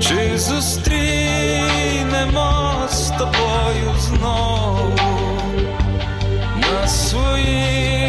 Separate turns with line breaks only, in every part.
чи зустрінемо з тобою знову на своїй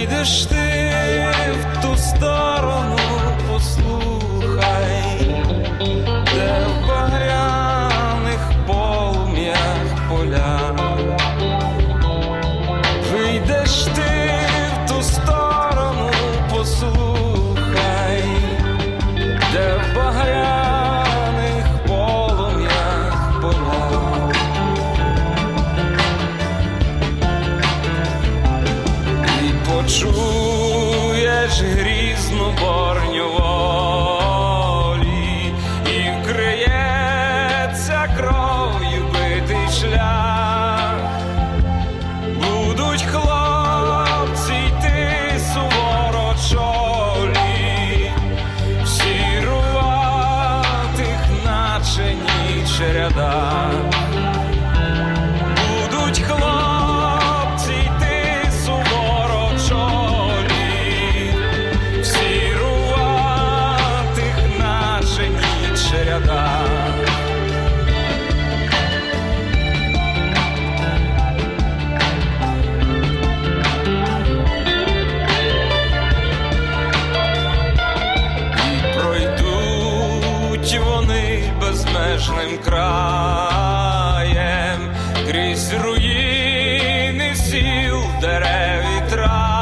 підеш ти в ту сторону, послухай, де в багряних полум'ях поля. true. безмежним краєм крізь руїни сіл дерев і трав.